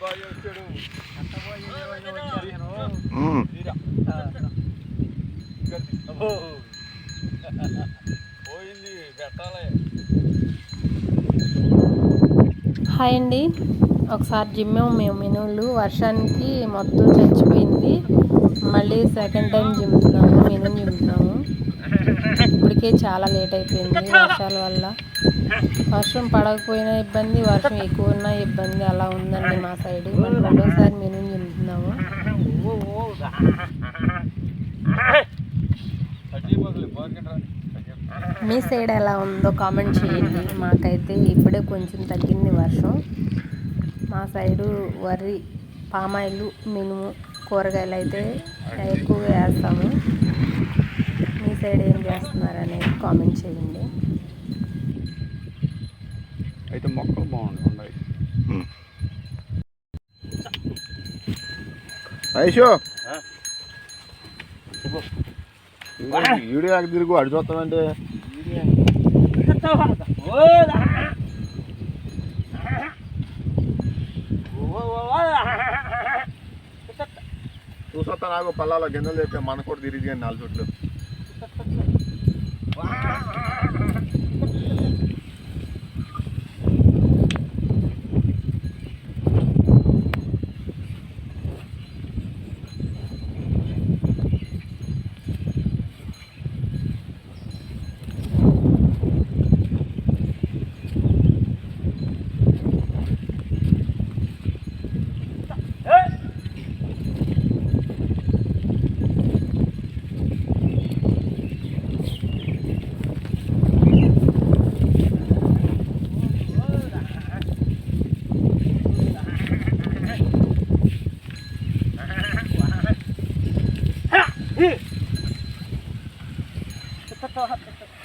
బాగా. పోయింది పెట్టాలి హాయ్ అండి. ఒకసారి జిమ్మాము మేము మెనువులు వర్షానికి మొత్తం చచ్చిపోయింది. మళ్ళీ సెకండ్ టైం జిమ్ముతున్నాము మెను జిమ్ముతున్నాము ఇప్పటికే చాలా లేట్ అయిపోయింది వర్షాల వల్ల. వర్షం పడకపోయినా ఇబ్బంది వర్షం ఎక్కువ ఉన్నా ఇబ్బంది. అలా ఉందండి మా సైడ్. మళ్ళీ రెండోసారి మెను తింటున్నాము. మీ సైడ్ ఎలా ఉందో కామెంట్ చేయండి. మాకైతే ఇప్పుడే కొంచెం తగ్గింది వర్షం. మా సైడు వరి పామాయిలు మినుము కూరగాయలు అయితే ఎక్కువగా వేస్తాము. మీ సైడ్ ఏం చేస్తున్నారు అనేది కామెంట్ చేయండి. అయితే మొక్కలు బాగుంది ఉన్నాయి. ఐషో వీడియో తిరుగు అడి చూస్తామంటే చూసొస్తా నాకు పల్లాలో గిన్నెలు చెప్పే మన కూడా తిరిగి కానీ నాలుగు చుట్లు. Totoo, totoo.